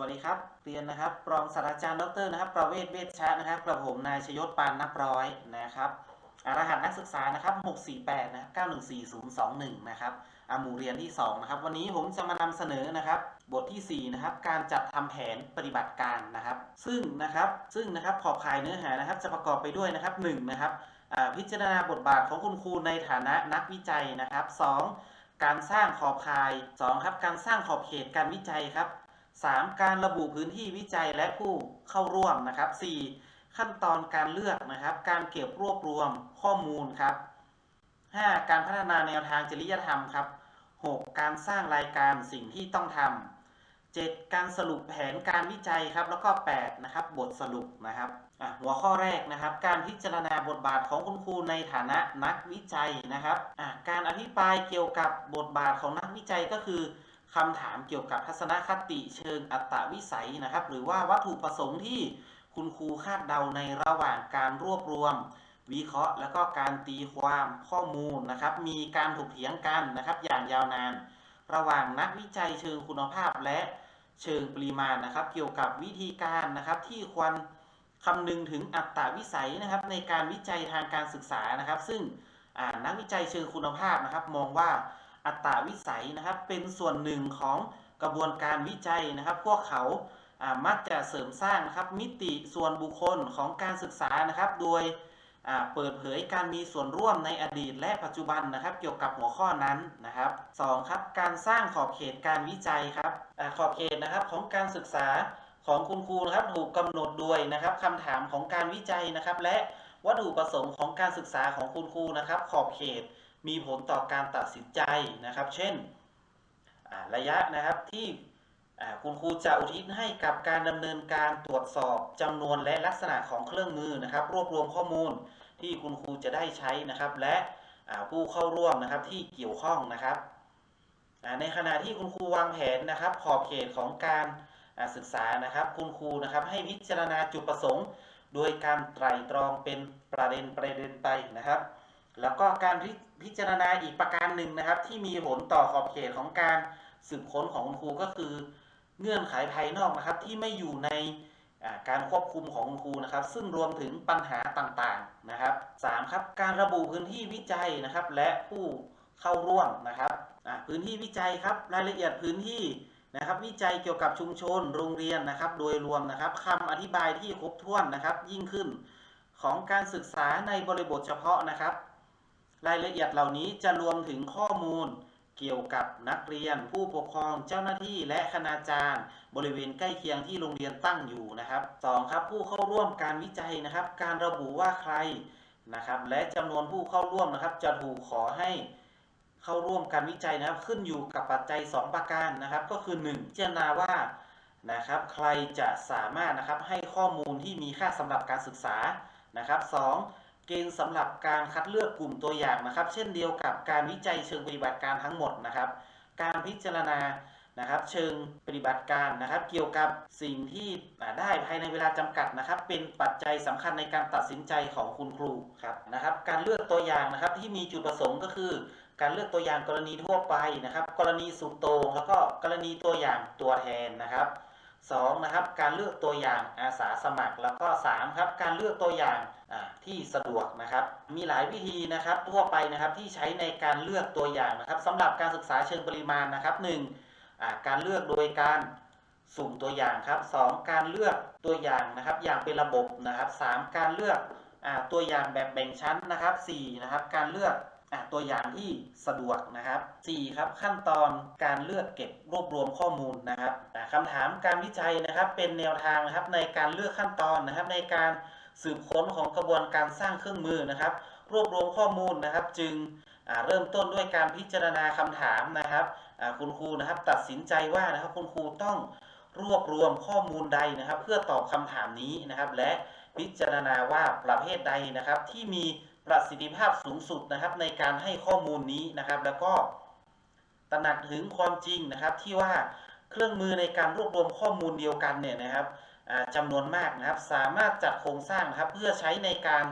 วัสดีครับ เรียนนะครับ รองศาสตราจารย์ดรนะครับ ประเวศเวชชะนะครับกระผมนายชยศปานนับร้อยนะครับรหัสนักศึกษานะครับ648นะ914021นะครับอ่าหมู่เรียนที่2นะครับ วันนี้ผมจะมานำเสนอนะครับ บททีสี่4นะครับ การจัดทำแผนปฏิบัติการนะครับ ซึ่งนะครับ ซึ่งนะครับ ขอบข่ายเนื้อหานะครับ จะประกอบไปด้วยนะครับ1นะครับอ่าพิจารณาบทบาทของคุณครูในฐานะนักวิจัยนะครับ 2การสร้างขอบข่าย2ครับ การสร้างขอบเขตการวิจัยครับ 3. การระบุพื้นที่วิจัยและผู้เข้าร่วมนะครับ 4. ขั้นตอนการเลือกนะครับ การเก็บรวบรวมข้อมูลครับ 5. การพัฒนาแนวทางจริยธรรมครับ 6. การสร้างรายการสิ่งที่ต้องทำ 7. การสรุปแผนการวิจัยครับ แล้วก็ 8. นะครับ บทสรุปนะครับหัวข้อแรกนะครับ การพิจารณาบทบาทของคุณครูในฐานะนักวิจัยนะครับ การอภิปรายเกี่ยวกับบทบาทของนักวิจัยก็คือ คำถามเกี่ยวกับทัศนคติเชิงอัตตวิสัยนะครับ หรือว่าวัตถุประสงค์ที่คุณครูคาดเดาในระหว่างการรวบรวม วิเคราะห์ แล้วก็การตีความข้อมูลนะครับ มีการถกเถียงกันนะครับ อย่างยาวนาน ระหว่างนักวิจัยเชิงคุณภาพและเชิงปริมาณนะครับ เกี่ยวกับวิธีการนะครับที่ควรคำนึงถึงอัตตวิสัยนะครับ ในการวิจัยทางการศึกษานะครับ ซึ่งนักวิจัยเชิงคุณภาพนะครับ มองว่า อัตตาวิสัยนะครับ เป็นส่วนหนึ่งของกระบวนการวิจัยนะครับ พวกเขาอามักจะเสริมสร้างนะครับมิติส่วนบุคคลของการศึกษานะครับ โดยเปิดเผยการมีส่วนร่วมในอดีตและปัจจุบันนะครับ เกี่ยวกับหัวข้อนั้นนะครับสองครับการสร้างขอบเขตการวิจัยครับอขอบเขตนะครับของการศึกษาของคุณครูนะครับถูกกำหนดโดยนะครับคำถามของการวิจัยนะครับ และวัตถุประสงค์ของการศึกษาของคุณครูนะครับ ขอบเขต มีผลต่อการตัดสินใจนะครับ เช่นระยะนะครับที่คุณครูจะอุทิศให้กับการดำเนินการตรวจสอบจำนวนและลักษณะของเครื่องมือนะครับ รวบรวมข้อมูลที่คุณครูจะได้ใช้นะครับ และผู้เข้าร่วมนะครับที่เกี่ยวข้องนะครับในขณะที่คุณครูวางแผนนะครับ ขอบเขตของการศึกษานะครับ คุณครูนะครับให้พิจารณาจุดประสงค์ โดยการไตร่ตรองเป็นประเด็นประเด็นไปนะครับ แล้วก็การพิจารณาอีกประการหนึ่งนะครับ ที่มีผลต่อขอบเขตของการสืบค้นของคุณครูก็คือ เงื่อนไขภายนอกนะครับ ที่ไม่อยู่ในการควบคุมของคุณครูนะครับ ซึ่งรวมถึงปัญหาต่างๆนะครับสามครับการระบุพื้นที่วิจัยนะครับ และผู้เข้าร่วมนะครับพื้นที่วิจัยครับรายละเอียดพื้นที่นะครับ วิจัยเกี่ยวกับชุมชนโรงเรียนนะครับ โดยรวมนะครับคำอธิบายที่ครบถ้วนนะครับ ยิ่งขึ้นของการศึกษาในบริบทเฉพาะนะครับ รายละเอียดเหล่านี้จะรวมถึงข้อมูลเกี่ยวกับนักเรียน ผู้ปกครองเจ้าหน้าที่และคณาจารย์ บริเวณใกล้เคียงที่โรงเรียนตั้งอยู่นะครับสองครับผู้เข้าร่วมการวิจัยนะครับ การระบุว่าใครนะครับและจำนวนผู้เข้าร่วมนะครับ จะถูกขอให้เข้าร่วมการวิจัยนะครับ ขึ้นอยู่กับปัจจัย 2 ประการนะครับ ก็คือ1พิจารณาว่านะครับใครจะสามารถนะครับให้ข้อมูลที่มีค่าสำหรับการศึกษานะครับสอง เกณฑ์สำหรับการคัดเลือกกลุ่มตัวอย่างนะครับ เช่นเดียวกับการวิจัยเชิงปฏิบัติการทั้งหมดนะครับ การพิจารณานะครับ เชิงปฏิบัติการนะครับ เกี่ยวกับสิ่งที่ได้ภายในเวลาจำกัดนะครับ เป็นปัจจัยสำคัญในการตัดสินใจของคุณครูครับนะครับ การเลือกตัวอย่างนะครับที่มีจุดประสงค์ก็คือ การเลือกตัวอย่างกรณีทั่วไปนะครับ กรณีสุดโตงแล้วก็กรณีตัวอย่างตัวแทนนะครับ 2นะครับการเลือกตัวอย่างอาสาสมัครแล้วก็3ครับการเลือกตัวอย่างที่สะดวกนะครับ มีหลายวิธีนะครับทั่วไปนะครับที่ใช้ในการเลือกตัวอย่างนะครับสำหรับการศึกษาเชิงปริมาณนะครับ1อ่าการเลือกโดยการสุ่มตัวอย่างครับ2การเลือกตัวอย่างนะครับอย่างเป็นระบบนะครับ 3 การเลือกอตัวอย่างแบบแบ่งชั้นนะครับ4นะครับการเลือก ตัวอย่างที่สะดวกนะครับ 4. ครับขั้นตอนการเลือกเก็บรวบรวมข้อมูลนะครับคำถามการวิจัยนะครับเป็นแนวทางนะครับในการเลือกขั้นตอนนะครับ ในการสืบค้นของกระบวนการสร้างเครื่องมือนะครับ รวบรวมข้อมูลนะครับ จึงเริ่มต้นด้วยการพิจารณาคำถามนะครับคุณครูนะครับตัดสินใจว่านะครับคุณครูต้องรวบรวมข้อมูลใดนะครับ เพื่อตอบคำถามนี้นะครับ และพิจารณาว่าประเภทใดนะครับที่มี ประสิทธิภาพสูงสุดนะครับในการให้ข้อมูลนี้นะครับ แล้วก็ตระหนักถึงความจริงนะครับที่ว่าเครื่องมือในการรวบรวมข้อมูลเดียวกันเนี่ยนะครับจำนวนมากนะครับ สามารถจัดโครงสร้างครับเพื่อใช้ในการ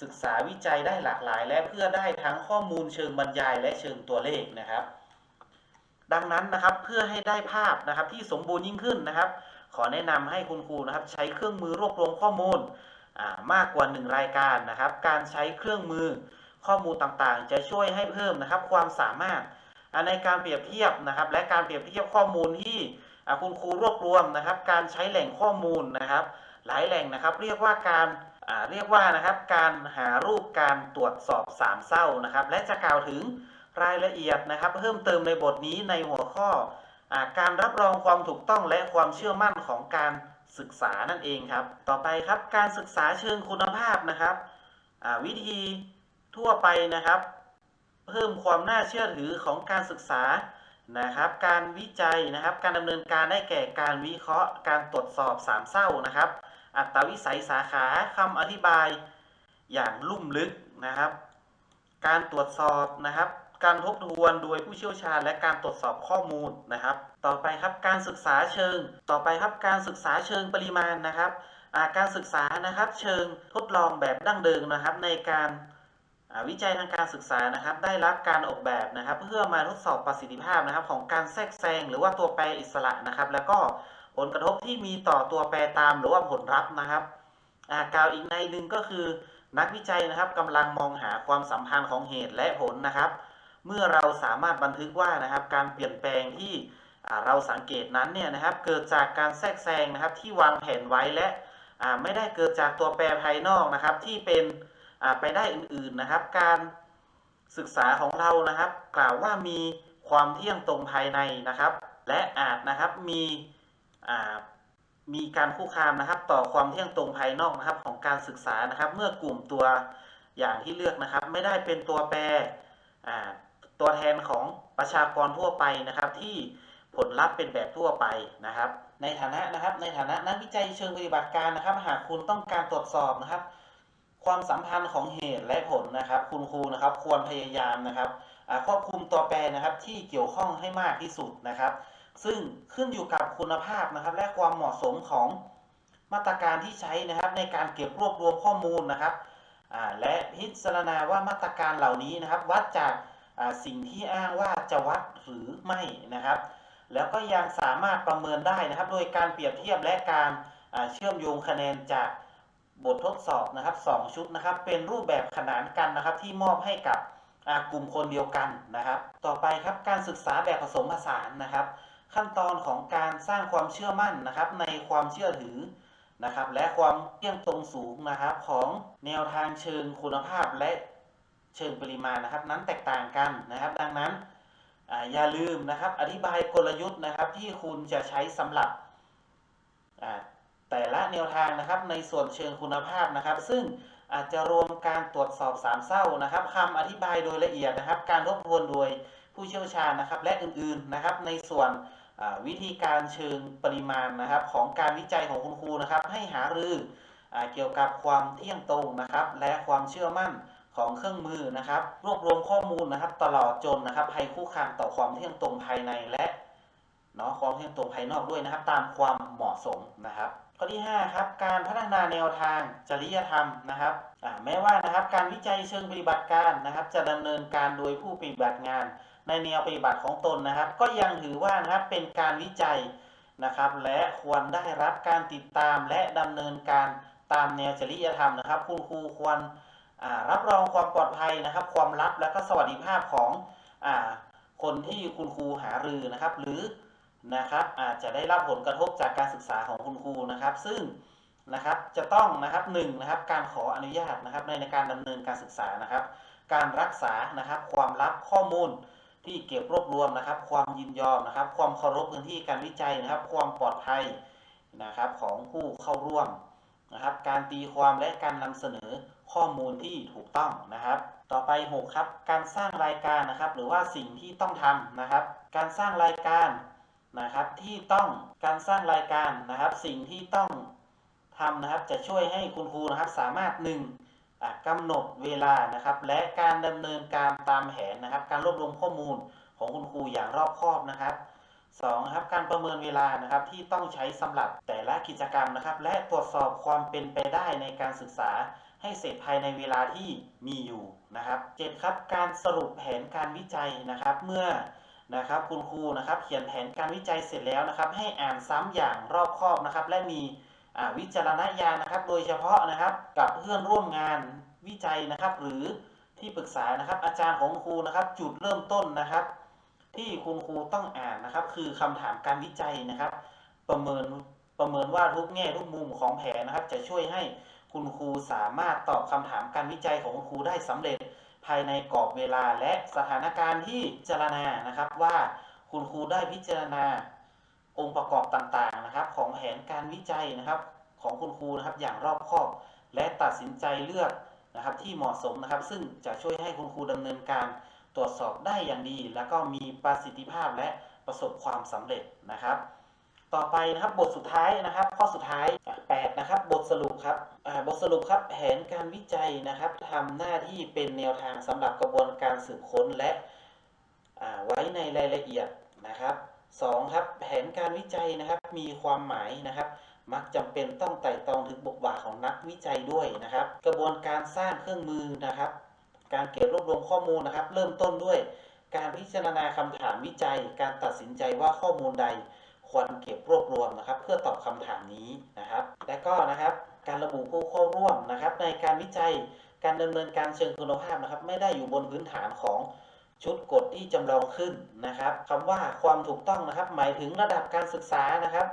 ศึกษาวิจัยได้หลากหลาย และเพื่อได้ทั้งข้อมูลเชิงบรรยายและเชิงตัวเลขนะครับ ดังนั้นนะครับเพื่อให้ได้ภาพนะครับที่สมบูรณ์ยิ่งขึ้นนะครับ ขอแนะนำให้คุณครูนะครับ ใช้เครื่องมือรวบรวมข้อมูล มากกว่า 1 รายการนะครับ การใช้เครื่องมือข้อมูลต่างๆ จะช่วยให้เพิ่มนะครับความสามารถในการเปรียบเทียบนะครับ และการเปรียบเทียบข้อมูลที่คุณครูรวบรวมนะครับ การใช้แหล่งข้อมูลนะครับ หลายแหล่งนะครับ เรียกว่าการเรียกว่านะครับการหารูปการตรวจสอบสามเศร้านะครับ และจะกล่าวถึงรายละเอียดนะครับ เพิ่มเติมในบทนี้ในหัวข้ออการรับรองความถูกต้องและความเชื่อมั่นของการ ศึกษานั่นเองครับ ต่อไปครับการศึกษาเชิงคุณภาพนะครับวิธีทั่วไปนะครับ เพิ่มความน่าเชื่อถือของการศึกษานะครับ การวิจัยนะครับ การดำเนินการได้แก่การวิเคราะห์ การตรวจสอบสามเศร้านะครับ อัตวิสัยสาขาคำอธิบายอย่างลุ่มลึกนะครับ การตรวจสอบนะครับ การทบทวนโดยผู้เชี่ยวชาญและการตรวจสอบข้อมูลนะครับ ต่อไปครับการศึกษาเชิง ต่อไปครับการศึกษาเชิงปริมาณนะครับาการศึกษานะครับเชิงทดลองแบบดั้งเดิมนะครับ ในการาวิจัยทางการศึกษานะครับ ได้รับการออกแบบนะครับ เพื่อมาทดสอบประสิทธิภาพนะครับ ของการแทรกแซงหรือว่าตัวแปรอิสระนะครับ แล้วก็ผลกระทบที่มีต่อตัวแปรตามหรือว่าผลลัพธ์นะครับอ่ากล่าวอีกในหนึ่งก็คือ นักวิจัยนะครับกำลังมองหาความสัมพันธ์ของเหตุและผลนะครับ เมื่อเราสามารถบันทึกว่านะครับการเปลี่ยนแปลงที่เราสังเกตนั้นเนี่ยนะครับเกิดจากการแทรกแซงนะครับที่วางแผนไว้และไม่ได้เกิดจากตัวแปรภายนอกนะครับที่เป็นไปได้อื่นๆนะครับ การศึกษาของเรานะครับ กล่าวว่ามีความเที่ยงตรงภายในนะครับ และอาจนะครับมีมีการคุกคามนะครับต่อความเที่ยงตรงภายนอกนะครับของการศึกษานะครับ เมื่อกลุ่มตัวอย่างที่เลือกนะครับ ไม่ได้เป็นตัวแปร ตัวแทนของประชากรทั่วไปนะครับที่ผลลัพธ์เป็นแบบทั่วไปนะครับ ในฐานะนะครับในฐานะนักวิจัยเชิงปฏิบัติการนะครับ หากคุณต้องการตรวจสอบนะครับ ความสัมพันธ์ของเหตุและผลนะครับ คุณครูนะครับควรพยายามนะครับควบคุมตัวแปรนะครับที่เกี่ยวข้องให้มากที่สุดนะครับ ซึ่งขึ้นอยู่กับคุณภาพนะครับ และความเหมาะสมของมาตรการที่ใช้นะครับ ในการเก็บรวบรวมข้อมูลนะครับและพิจารณาว่ามาตรการเหล่านี้นะครับ วัดจาก สิ่งที่อ้างว่าจะวัดหรือไม่นะครับ แล้วก็ยังสามารถประเมินได้นะครับ โดยการเปรียบเทียบและการเชื่อมโยงคะแนนจากบททดสอบนะครับสองชุดนะครับ เป็นรูปแบบขนานกันนะครับที่มอบให้กับกลุ่มคนเดียวกันนะครับ ต่อไปครับการศึกษาแบบผสมผสานนะครับ ขั้นตอนของการสร้างความเชื่อมั่นนะครับ ในความเชื่อถือนะครับ และความเที่ยงตรงสูงนะครับของแนวทางเชิงคุณภาพและ เชิงปริมาณนะครับ นั้นแตกต่างกันนะครับ ดังนั้นอย่าลืมนะครับ อธิบายกลยุทธ์นะครับ ที่คุณจะใช้สำหรับแต่ละแนวทางนะครับ ในส่วนเชิงคุณภาพนะครับ ซึ่งอาจจะรวมการตรวจสอบสามเศร้านะครับคำอธิบายโดยละเอียดนะครับ การทบทวนโดยผู้เชี่ยวชาญนะครับ และอื่นๆนะครับ ในส่วนวิธีการเชิงปริมาณนะครับ ของการวิจัยของคุณครูนะครับ ให้หารืออเกี่ยวกับความเที่ยงตรงนะครับ และความเชื่อมั่น ของเครื่องมือนะครับ รวบรวมข้อมูลนะครับ ตลอดจนนะครับภัยคุกคามต่อความเที่ยงตรงภายในและเนาะความเที่ยงตรงภายนอกด้วยนะครับ ตามความเหมาะสมนะครับข้อที่5ครับการพัฒนาแนวทางจริยธรรมนะครับแม้ว่านะครับการวิจัยเชิงปฏิบัติการนะครับ จะดำเนินการโดยผู้ปฏิบัติงาน ในแนวปฏิบัติของตนนะครับ ก็ยังถือว่านะครับเป็นการวิจัยนะครับ และควรได้รับการติดตามและดำเนินการตามแนวจริยธรรมนะครับ คุณครูควร รับรองความปลอดภัยนะครับ ความลับและก็สวัสดิภาพของอคนที่คุณครูหารือนะครับ หรือนะครับอาจจะได้รับผลกระทบจากการศึกษาของคุณครูนะครับ ซึ่งนะครับจะต้องนะครับหนึ่งนะครับการขออนุญาตนะครับในในการดำเนินการศึกษานะครับ การรักษานะครับความลับข้อมูลที่เก็บรวบรวมนะครับ ความยินยอมนะครับ ความเคารพพื้นที่การวิจัยนะครับ ความปลอดภัยนะครับของผู้เข้าร่วมนะครับ การตีความและการนำเสนอ ข้อมูลที่ถูกต้องนะครับ ต่อไป 6 ครับ การสร้างรายการนะครับ หรือว่าสิ่งที่ต้องทำนะครับ การสร้างรายการนะครับที่ต้องการสร้างรายการนะครับ สิ่งที่ต้องทำนะครับ จะช่วยให้คุณครูนะครับสามารถหนึ่งกำหนดเวลานะครับ และการดำเนินการตามแผนนะครับ การรวบรวมข้อมูลของคุณครูอย่างรอบคอบนะครับสองครับการประเมินเวลานะครับที่ต้องใช้สำหรับแต่ละกิจกรรมนะครับ และตรวจสอบความเป็นไปได้ในการศึกษา ให้เสร็จภายในเวลาที่มีอยู่นะครับเจ็ดครับการสรุปแผนการวิจัยนะครับ เมื่อนะครับคุณครูนะครับเขียนแผนการวิจัยเสร็จแล้วนะครับ ให้อ่านซ้ำอย่างรอบคอบนะครับ และมีวิจารณญาณนะครับ โดยเฉพาะนะครับกับเพื่อนร่วมงานวิจัยนะครับ หรือที่ปรึกษานะครับ อาจารย์ของครูนะครับ จุดเริ่มต้นนะครับ ที่คุณครูต้องอ่านนะครับ คือคำถามการวิจัยนะครับ ประเมินประเมินว่าทุกแง่ทุกมุมของแผนนะครับ จะช่วยให้ คุณครูสามารถตอบคำถามการวิจัยของคุณครูได้สำเร็จภายในกรอบเวลาและสถานการณ์ที่พิจารณานะครับว่าคุณครูได้พิจารณาองค์ประกอบต่างๆนะครับ ของแผนการวิจัยนะครับของคุณครูนะครับอย่างรอบคอบ และตัดสินใจเลือกนะครับที่เหมาะสมนะครับ ซึ่งจะช่วยให้คุณครูดำเนินการตรวจสอบได้อย่างดี แล้วก็มีประสิทธิภาพและประสบความสำเร็จนะครับ ต่อไปนะครับบทสุดท้ายนะครับ ข้อสุดท้าย 8 นะครับ บทสรุปครับบทสรุปครับแผนการวิจัยนะครับทำหน้าที่เป็นแนวทางสำหรับกระบวนการสืบค้นและไว้ในรายละเอียดนะครับสองครับแผนการวิจัยนะครับมีความหมายนะครับ มักจำเป็นต้องไต่ตรองถึงบทบาทของนักวิจัยด้วยนะครับ กระบวนการสร้างเครื่องมือนะครับ การเก็บรวบรวมข้อมูลนะครับ เริ่มต้นด้วย การพิจารณาคำถามวิจัย การตัดสินใจว่าข้อมูลใด ควรเก็บรวบรวมนะครับ เพื่อตอบคำถามนี้นะครับ และก็นะครับการระบุผู้เข้าร่วมนะครับ ในการวิจัยการดำเนินการเชิงคุณภาพนะครับ ไม่ได้อยู่บนพื้นฐานของชุดกฎที่จำลองขึ้นนะครับคำว่าความถูกต้องนะครับ หมายถึงระดับการศึกษานะครับ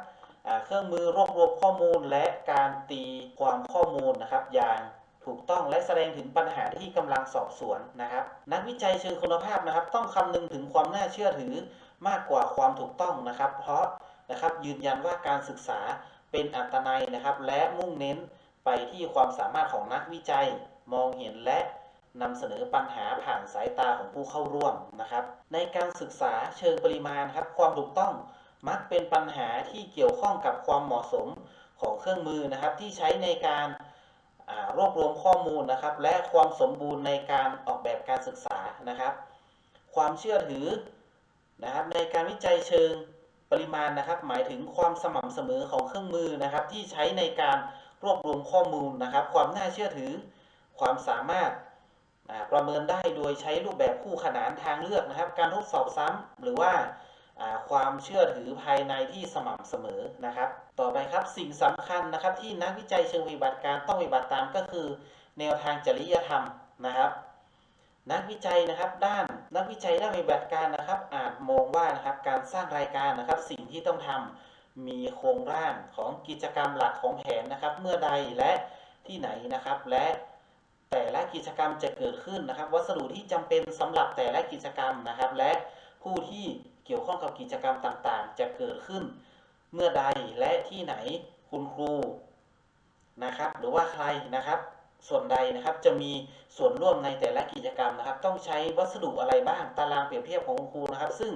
เครื่องมือรวบรวมข้อมูลและการตีความข้อมูลนะครับ อย่างถูกต้องและแสดงถึงปัญหาที่กำลังสอบสวนนะครับ นักวิจัยเชิงคุณภาพนะครับ ต้องคำนึงถึงความน่าเชื่อถือมากกว่าความถูกต้องนะครับ เพราะ นะครับ ยืนยันว่าการศึกษาเป็นอัตนัยนะครับ และมุ่งเน้นไปที่ความสามารถของนักวิจัยมองเห็นและนำเสนอปัญหาผ่านสายตาของผู้เข้าร่วมนะครับ ในการศึกษาเชิงปริมาณครับ ความถูกต้องมักเป็นปัญหาที่เกี่ยวข้องกับความเหมาะสมของเครื่องมือนะครับ ที่ใช้ในการารวบรวมข้อมูลนะครับ และความสมบูรณ์ในการออกแบบการศึกษานะครับ ความเชื่อถือนะครับในการวิจัยเชิง ริมาณนะครับ หมายถึงความสม่ำเสมอของเครื่องมือนะครับ ที่ใช้ในการรวบรวมข้อมูลนะครับ ความน่าเชื่อถือ ความสามารถประเมินได้โดยใช้รูปแบบคู่ขนานทางเลือกนะครับ การทดสอบซ้ำหรือว่าอ่าความเชื่อถือภายในที่สม่ำเสมอนะครับ ต่อไปครับสิ่งสำคัญนะครับ ที่นักวิจัยเชิงปฏิบัติการต้องปฏิบัติตามก็คือ แนวทางจริยธรรมนะครับ นักวิจัยนะครับด้านนักวิจัยด้านปฏิบัติการนะครับ อาจมองว่านะครับการสร้างรายการนะครับ สิ่งที่ต้องทำมีโครงร่างของกิจกรรมหลักของแผนนะครับ เมื่อใดและที่ไหนนะครับ และแต่ละกิจกรรมจะเกิดขึ้นนะครับ วัสดุที่จำเป็นสำหรับแต่ละกิจกรรมนะครับ และผู้ที่เกี่ยวข้องกับกิจกรรมต่างๆ จะเกิดขึ้น เมื่อใดและที่ไหนคุณครูนะครับ หรือว่าใครนะครับ ส่วนใดนะครับจะมีส่วนร่วมในแต่ละกิจกรรมนะครับ ต้องใช้วัสดุอะไรบ้างตารางเปรียบเทียบของคุณครูนะครับ ซึ่ง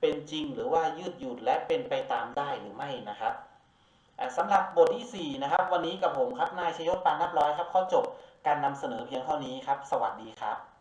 เป็นจริงหรือว่ายืดหยุ่นและเป็นไปตามได้หรือไม่นะครับอ่าสำหรับบทที่ 4 นะครับ วันนี้กับผมครับนายชยศปานนับร้อยครับข้อจบการนำเสนอเพียงเท่านี้ครับ สวัสดีครับ